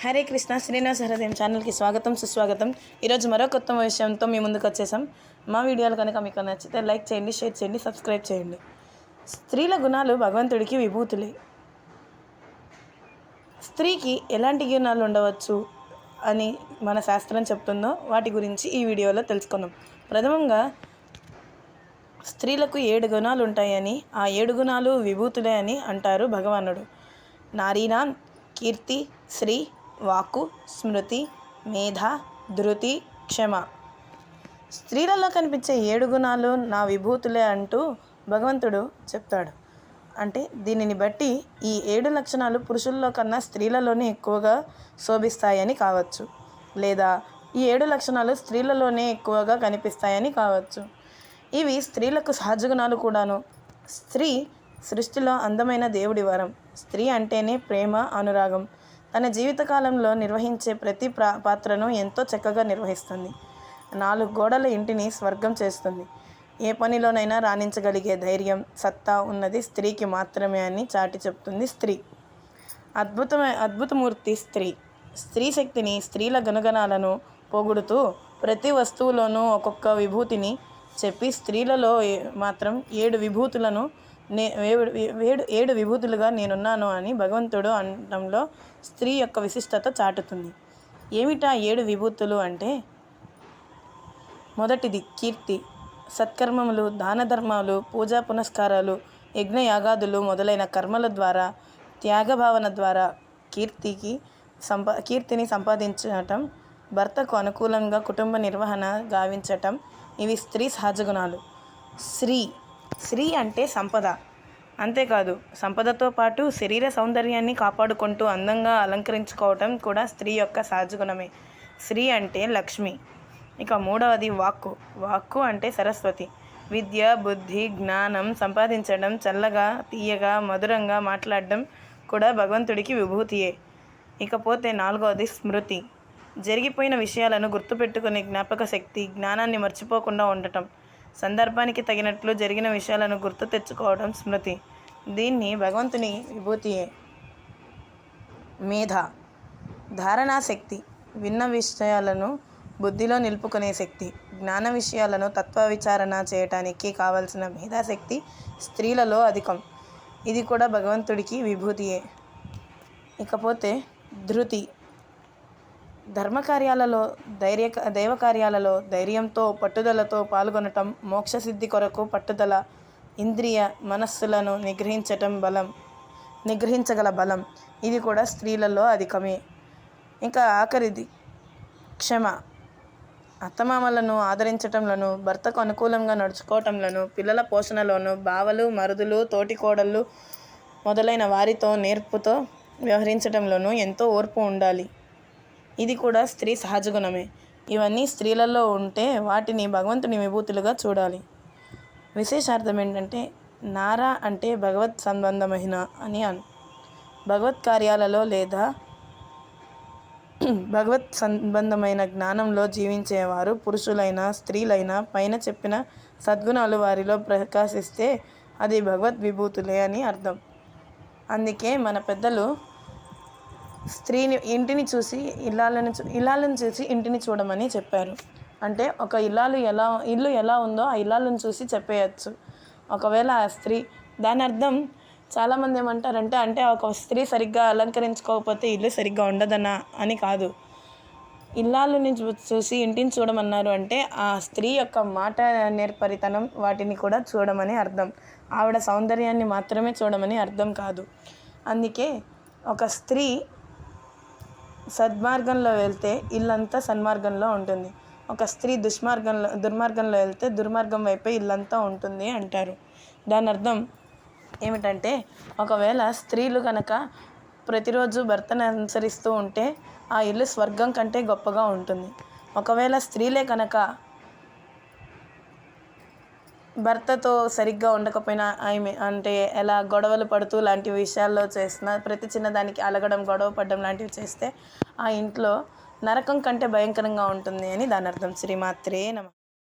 హరే కృష్ణ శ్రీనివాస హృదయం ఛానల్కి స్వాగతం సుస్వాగతం. ఈరోజు మరో కొత్త విషయంతో మీ ముందుకు వచ్చేసాం. మా వీడియోలు కనుక మీకు నచ్చితే లైక్ చేయండి షేర్ చేయండి సబ్స్క్రైబ్ చేయండి. స్త్రీల గుణాలు భగవంతుడికి విభూతులే. స్త్రీకి ఎలాంటి గుణాలు ఉండవచ్చు అని మన శాస్త్రం చెప్తుందో వాటి గురించి ఈ వీడియోలో తెలుసుకుందాం. ప్రథమంగా స్త్రీలకు ఏడు గుణాలు ఉంటాయని ఆ ఏడు గుణాలు విభూతులే అని అంటారు భగవానుడు. నారీనాం కీర్తి శ్రీ వాక్కు స్మృతి మేధ ధృతి క్షమ. స్త్రీలలో కనిపించే ఏడు గుణాలు నా విభూతులే అంటూ భగవంతుడు చెప్తాడు. అంటే దీనిని బట్టి ఈ ఏడు లక్షణాలు పురుషుల్లో కన్నా స్త్రీలలోనే ఎక్కువగా శోభిస్తాయని కావచ్చు. లేదా ఈ ఏడు లక్షణాలు స్త్రీలలోనే ఎక్కువగా కనిపిస్తాయని కావచ్చు. ఇవి స్త్రీలకు సహజ గుణాలు కూడాను. స్త్రీ సృష్టిలో అందమైన దేవుడి వరం. స్త్రీ అంటేనే ప్రేమ అనురాగం. తన జీవితకాలంలో నిర్వహించే ప్రతి ప్రా పాత్రను ఎంతో చక్కగా నిర్వహిస్తుంది. నాలుగు గోడల ఇంటిని స్వర్గం చేస్తుంది. ఏ పనిలోనైనా రాణించగలిగే ధైర్యం సత్తా ఉన్నది స్త్రీకి మాత్రమే అని చాటి చెప్తుంది స్త్రీ. అద్భుతమైన అద్భుతమూర్తి స్త్రీ. స్త్రీ శక్తిని స్త్రీల గుణగణాలను పొగుడుతూ ప్రతి వస్తువులోనూ ఒక్కొక్క విభూతిని చెప్పి స్త్రీలలో మాత్రం ఏడు విభూతులను నే ఏడు ఏడు ఏడు విభూతులుగా నేనున్నాను అని భగవంతుడు అనడంలో స్త్రీ యొక్క విశిష్టత చాటుతుంది. ఏమిటా ఏడు విభూతులు అంటే? మొదటిది కీర్తి. సత్కర్మములు దాన ధర్మాలు పూజా పునస్కారాలు యజ్ఞయాగాదులు మొదలైన కర్మల ద్వారా త్యాగభావన ద్వారా కీర్తికి సంపా కీర్తిని సంపాదించటం భర్తకు అనుకూలంగా కుటుంబ నిర్వహణ గావించటం ఇవి స్త్రీ సహజ గుణాలు. శ్రీ శ్రీ అంటే సంపద. అంతేకాదు సంపదతో పాటు శరీర సౌందర్యాన్ని కాపాడుకుంటూ అందంగా అలంకరించుకోవటం కూడా స్త్రీ యొక్క సహజ గుణమే. శ్రీ అంటే లక్ష్మి. ఇక మూడవది వాక్కు. వాక్కు అంటే సరస్వతి. విద్య బుద్ధి జ్ఞానం సంపాదించడం చల్లగా తీయగా మధురంగా మాట్లాడడం కూడా భగవంతుడికి విభూతియే. ఇకపోతే నాలుగవది స్మృతి. జరిగిపోయిన విషయాలను గుర్తుపెట్టుకునే జ్ఞాపక శక్తి జ్ఞానాన్ని మర్చిపోకుండా ఉండటం. సందర్భానికి తగినట్లు జరిగిన విషయాలను గుర్తు తెచ్చుకోవడం స్మృతి. దీన్ని భగవంతుని విభూతియే మేధ ధారణా శక్తి విన్న విషయాలను బుద్ధిలో నిలుపుకునే శక్తి జ్ఞాన విషయాలను తత్వ విచారణ చేయటానికి కావలసిన మేధాశక్తి స్త్రీలలో అధికం. ఇది కూడా భగవంతుడికి విభూతియే. ఇకపోతే ధృతి ధర్మకార్యాలలో ధైర్య దైవ కార్యాలలో ధైర్యంతో పట్టుదలతో పాల్గొనటం మోక్షసిద్ధి కొరకు పట్టుదల ఇంద్రియ మనస్సులను నిగ్రహించటం బలం నిగ్రహించగల బలం. ఇది కూడా స్త్రీలలో అధికమే. ఇంకా ఆఖరిది క్షమ. అత్తమామలను ఆదరించటంలను భర్తకు అనుకూలంగా నడుచుకోవటంలోను పిల్లల పోషణలోను బావలు మరుదులు తోటికోడళ్ళు మొదలైన వారితో నేర్పుతో వ్యవహరించటంలోనూ ఎంతో ఓర్పు ఉండాలి. ఇది కూడా స్త్రీ సహజ గుణమే. ఇవన్నీ స్త్రీలలో ఉంటే వాటిని భగవంతుని విభూతులుగా చూడాలి. విశేషార్థం ఏంటంటే నారా అంటే భగవత్ సంబంధమైన అని అన్ భగవత్ కార్యాలలో లేదా భగవత్ సంబంధమైన జ్ఞానంలో జీవించేవారు పురుషులైనా స్త్రీలైన పైన చెప్పిన సద్గుణాలు వారిలో ప్రకాశిస్తే అది భగవద్ విభూతులే అని అర్థం. అందుకే మన పెద్దలు స్త్రీని ఇంటిని చూసి ఇల్లాలను చూ ఇల్లాలను చూసి ఇంటిని చూడమని చెప్పారు. అంటే ఒక ఇల్లాలు ఎలా ఇల్లు ఎలా ఉందో ఆ ఇల్లాలను చూసి చెప్పేయచ్చు. ఒకవేళ ఆ స్త్రీ దాని అర్థం చాలామంది ఏమంటారంటే అంటే ఒక స్త్రీ సరిగ్గా అలంకరించుకోకపోతే ఇల్లు సరిగ్గా ఉండదనా అని కాదు. ఇల్లాలని చూసి ఇంటిని చూడమన్నారు అంటే ఆ స్త్రీ యొక్క మాట నేర్పరితనం వాటిని కూడా చూడమని అర్థం. ఆవిడ సౌందర్యాన్ని మాత్రమే చూడమని అర్థం కాదు. అందుకే ఒక స్త్రీ సద్మార్గంలో వెళ్తే ఇల్లంతా సన్మార్గంలో ఉంటుంది. ఒక స్త్రీ దుష్మార్గంలో దుర్మార్గంలో వెళ్తే దుర్మార్గం వైపే ఇల్లంతా ఉంటుంది అంటారు. దాని అర్థం ఏమిటంటే ఒకవేళ స్త్రీలు కనుక ప్రతిరోజు భర్తను అనుసరిస్తూ ఉంటే ఆ ఇల్లు స్వర్గం కంటే గొప్పగా ఉంటుంది. ఒకవేళ స్త్రీలే కనుక భర్తతో సరిగ్గా ఉండకపోయినా ఆమె అంటే ఎలా గొడవలు పడుతూ లాంటి విషయాల్లో చేసిన ప్రతి చిన్నదానికి అలగడం గొడవ పడడం లాంటివి చేస్తే ఆ ఇంట్లో నరకం కంటే భయంకరంగా ఉంటుంది అని దాని అర్థం శ్రీమాత్రే నమ.